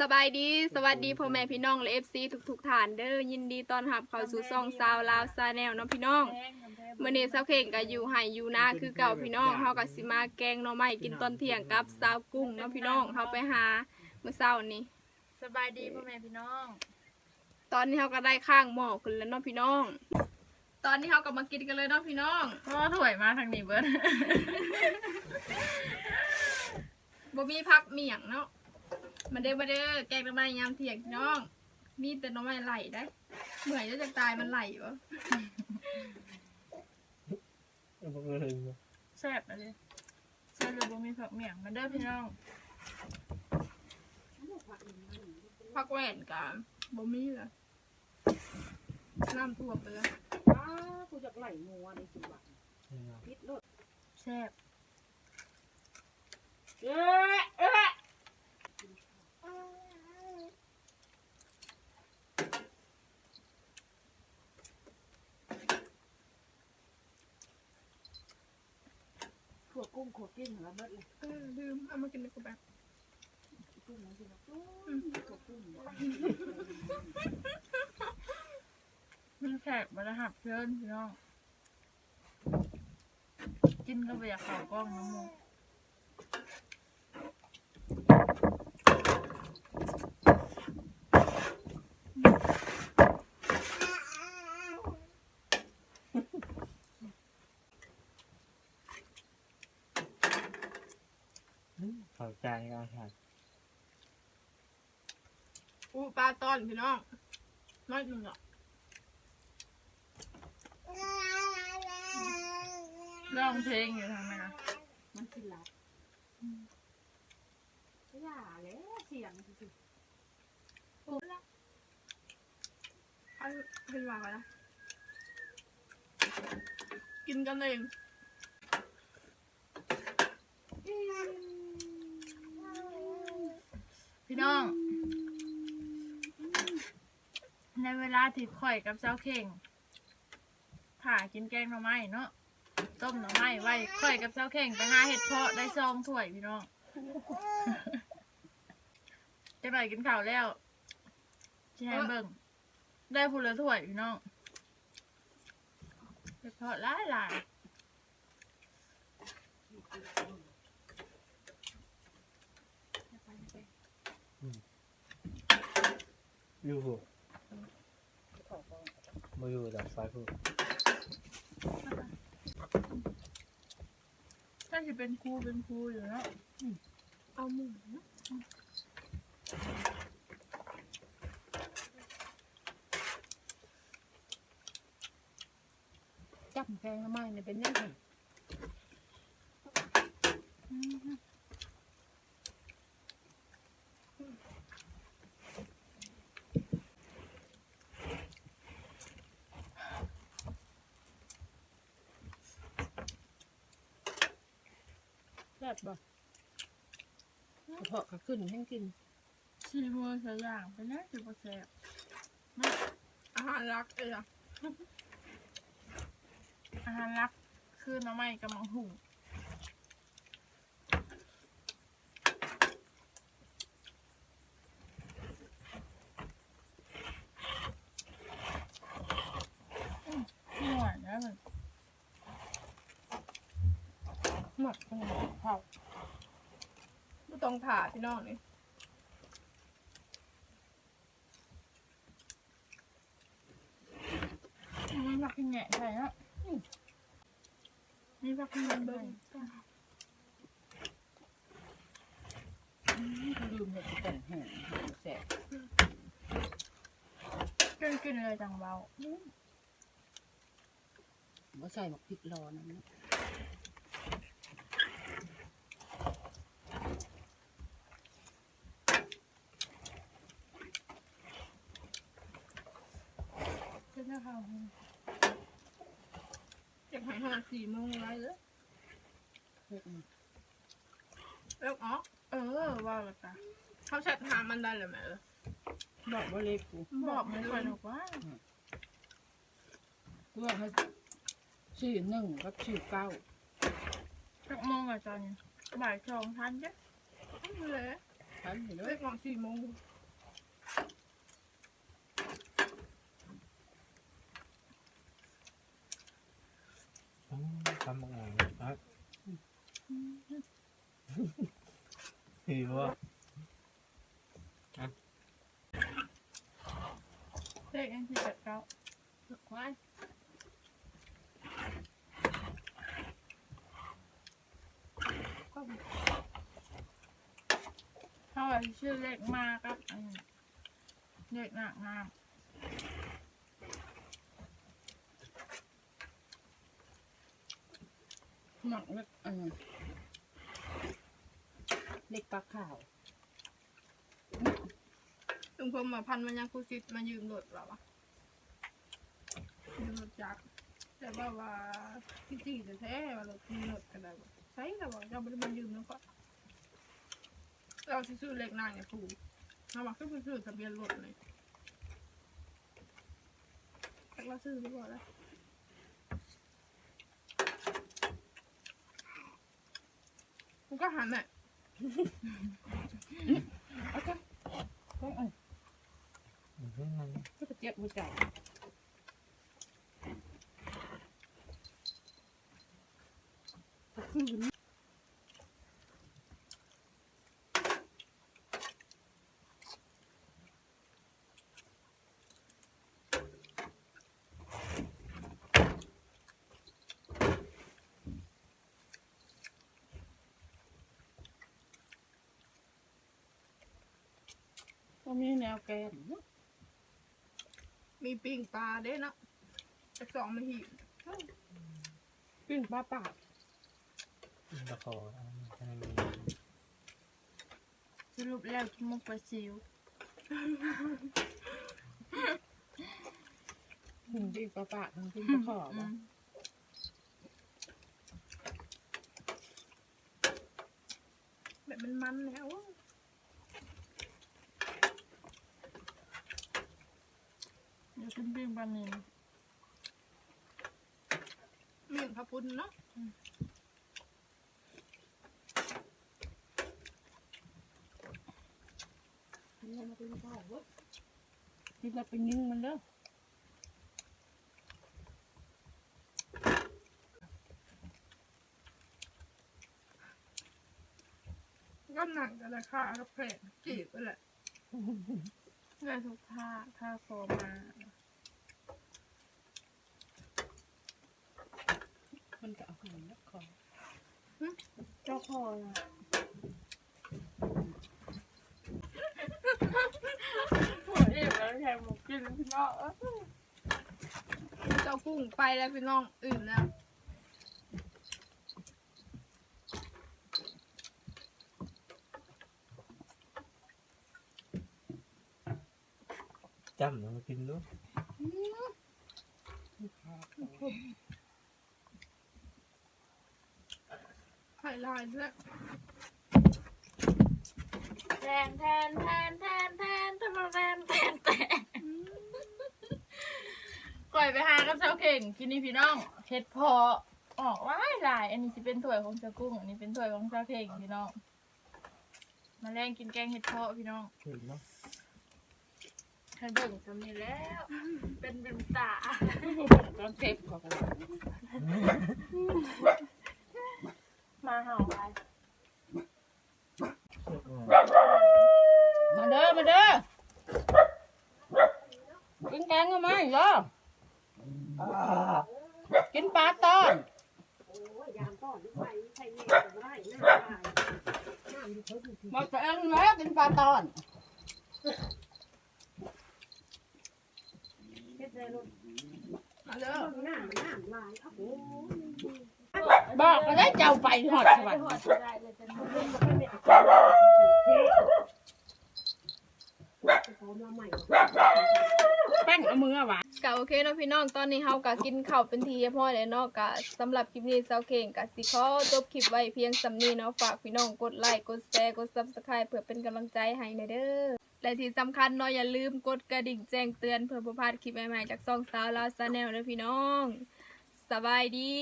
สบายดีสวัสดีพ่อแม่พี่น้องและเอฟซีทุกๆฐานเด้อยินดีต้อนรับเข้าสู่ซ่องซาวลาวซาแนลเนาะพี่น้องมื้อนี้ซาวเข่งก็อยู่ไห้อยู่นาคือเก่าพี่น้องเฮาก็สิมาแกงหน่อไม้กินตอนเที่ยงกับซาวกุ้งเนาะพี่น้องเฮาไปหามื้อเช้านี้สบายดีพ่อแม่พี่น้อง ตอนนี้เฮาก็ได้ข้างหม้อขึ้นแล้วเนาะพี่น้อง ตอนนี้เฮาก็มากินกันเลยเนาะพี่น้องพ่อถวยมาทางนี้เบิร์ดบ่มีพักมีหยังเนาะ มาเด้อมาเด้อแกงหน่อไม้ยามเที่ยงพี่น้อง มีแต่หน่อไม้ไหลได้เมื่อยจะตายมันไหลบ่บังเอิญแซ่บอะไรแซ่บเลยบ่มีผักเมี่ยงมาเด้อพี่น้องพักแหวนกันบ่มีเลยน้ำท่วมไปแล้วอ้ากูจะไหลงัวในจังหวัดพิษโลดแซ่บเอ๊ะเอ๊ะ ขวดกุ้งขวดกิ้งของเราเบิดเลยเออลืมเอามากินในกระแบบกุ้งมันสินะขวดกุ้งเนี่ยมันแขกมาแล้วหับเพื่อนพี่น้องกินก็ไปอยากเข่ากล้องน้ำมูก เข้าใจอาหารอู้ปลาตอนพี่น้องน้อยหนึ่งอะร้องเพลงอยู่ทางไหนนะมันสิหลับอย่าแล้วเสียงสิเอาขึ้นมากันนะกินกันเอง พี่น้อง ใน เวลาที่ข่อยกับเจ้าเข่งผ่ากินแกงหน่อไม้เนาะต้มหน่อไม้ไว้ข่อยกับเจ้าเข่งไปหาเห็ดเพาะได้ซองถ้วยพี่น้องจะไปกินข้าวแล้วจะให้เบิ่งได้พูละถ้วยพี่น้องเห็ดเพาะหลายหลายอยู่หู มาอยู่ดับไฟหูถ้าจะเป็นครูเป็นครูอยู่เนาะเอาหมูนะจับแกงละไม้เนี่ยเป็นยังไง แซ่บบ่กระเพาะก็ขึ้นให้กินชีมือใส่อย่างไปนะจะบ่แซ่บอาหารรักเอออาหารรักคือหน้ำไม้กับมังหุง อืมหวานนะมัน ห มักเป็นเผาไม่ต้องผ่าพี่น้องนี่มีผักขี้แหน่ใส่เนาะอืมมีผักขี้แหน่เบิ่งลืมเห็ดแต่งแห้งแซ่บกินกินเลยจังเบาว่าใส่หมักพริกรอนั่นนะ เจ้ข้าวอยากให้หาสี่โมงไรเลยเฮ็ดมาแล้วอ๋อเออว่าละจ้ะเขาแชทหามันได้เลยไหมเออบอกว่าเล็กกูบอกไม่ค่อยถูกว่ากูว่าให้ชื่หนึ่งกับชื่เก้าจักโมงอะตอนนี้บ่ายสองทันจ้ะเอาเลยทันเห็นไหมเลิกงานสี่โมง Hiểu quá. Thế em thì chặt cậu. Được quá. Không. Thôi, chưa lệnh mà các anh. Lệnh nặng nặng Nặng rất... anh เล็กเอกปลาขาวลุงพลมาพันมันยังคูซิดมายืมรถเราอะยืมรถจักรแต่ว่าว่าที่สี่จะแท้ว่ารถมีรถกันได้บ่ใช่แต่ว่าเราไม่ได้มายืมแล้วก็เราซื้อเลขนางเนี่ยถูกเราบอกก็ไปซื้อทะเบียนรถเลยแต่ว่าซื้อหรือเปล่าล่ะกูก็หันแหละ เอาจ้ะก้อนอ่อนก็จะเจ็บหัวใจขึ้น ก็มีแนวแกนเนอะมีปิ้งปลาเด้เนาะจากสองมาหีบปิ้งปลาปากตะขออันนี้ให้มีสรุปแล้วกินมุกปลาซิวปิ้งปลาปากทั้งปิ้งปลาขออืบ่มแบบมันมันแล้วอะ เดี๋ยวกินปิ้งปลานิลเมี่ยงพระพุทธเนาะกินแล้วเป็นข้าวเว้ยกินแล้วเป็นยิงมันเด้อก็หนังกันราคาก็แพงจีบไปแหละเพื่อทุกท่าท่าโคมา มันก็เอาหันแล้วคอเจ้าคอน่ะโอ้ยแล้วแค่หมูกินพี่น้องเอ้ยเจ้ากุ้งไปแล้วพี่น้องอื่นแล้วจำแล้วมากินด้วย ไข่ลายด้วยแทนแทนแทนแทนแทนแทนแทนแทนแทนก่อยไปหากับเจ้าเข่งกินนี่พี่น้องเห็ดพอออกหลายลาย อันนี้จะเป็นถ้วยของเจ้ากุ้ง อันนี้เป็นถ้วยของเจ้าเข่งพี่น้อง มาแรงกินแกงเห็ดเพาะพี่น้องกินเนาะให้เบิ่งสำนีแล้ว เป็นเป็นตาตอนเจ็บขอกัน มาเห่าไปมาเด้อมาเด้อกินแกงเอาไหมเหรอกินปลาตอนบอกตัวเองแล้วกินปลาตอนมาเด้อ บอกก็ได้เจ้าไปหอดสวรรค์ได้เลยจะแป้งเอามืออาหวานก็โอเคเนาะพี่น้องตอนนี้เฮาก็กินข้าวเป็นทีเรียบร้อยแล้วเนาะก็สำหรับคลิปนี้เซาเข่งก็สิขอจบคลิปไว้เพียงสำนี้เนาะฝากพี่น้องกดไลค์กดแชร์กด Subscribe เพื่อเป็นกำลังใจให้หน่อยเด้อและที่สำคัญเนาะอย่าลืมกดกระดิ่งแจ้งเตือนเพื่อบ่พลาดคลิปใหม่ๆจากซ่องสาวลาวซาแนลเด้อพี่น้องสบายดี